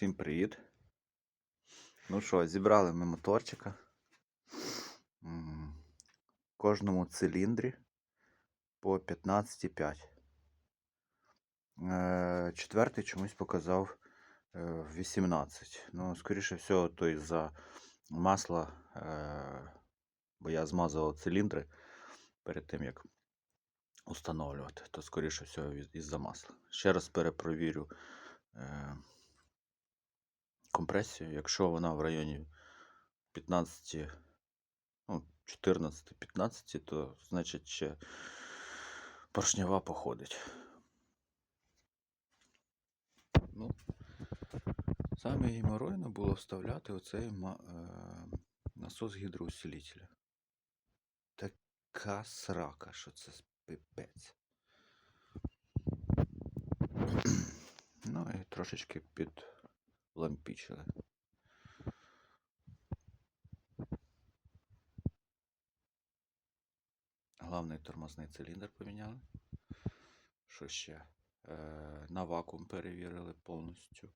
Всім привіт. Ну що, зібрали ми моторчика. В кожному циліндрі по 15,5. Е, Четвертий чомусь показав е, 18. Ну, скоріше всього, то із-за масла, е, бо я змазував циліндри перед тим, як установлювати, то скоріше всього із-за масла. Ще раз перепровірю. Компресію, якщо вона в районі 15, ну, 14-15, то значить ще поршнева походить. Ну, саме геморойно було вставляти оцей е, насос гідроусилителя. Така срака, що це пипець. Ну і трошечки підлампічили. Главний тормозний циліндр поміняли. Що ще? Е, на вакуум перевірили повністю.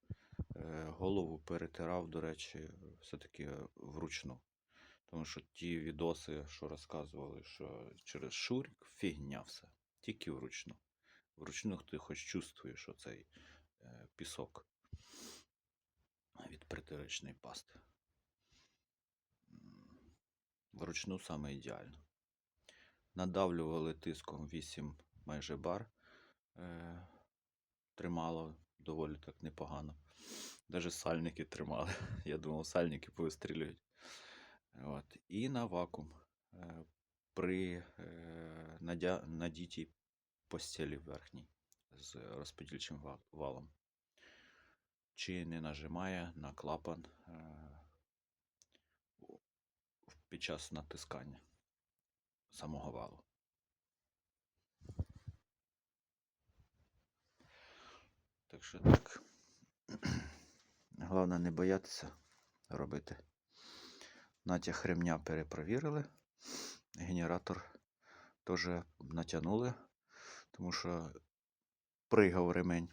Е, голову перетирав, до речі, все-таки вручну. Тому що ті відоси, що розказували, що через шурік фігня все. Тільки вручну. Вручну ти хоч чувствуєш що цей е, пісок пасти. М, Вручну саме ідеально. Надавлювали тиском 8 майже бар. Е, тримало доволі так непогано. Даже сальники тримали. Я думав, сальники повистрілюють. От. І на вакуум. Е, при надя... надітій постелі верхній з розподільчим валом. Чи не нажимає на клапан е, під час натискання самого валу. Так що так. Головне не боятися робити. Натяг ремня перепровірили. Генератор теж натягнули, тому що пригав ремень.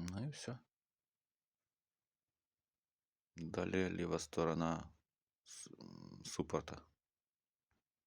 Ну і все. Далі ліва сторона суппорта.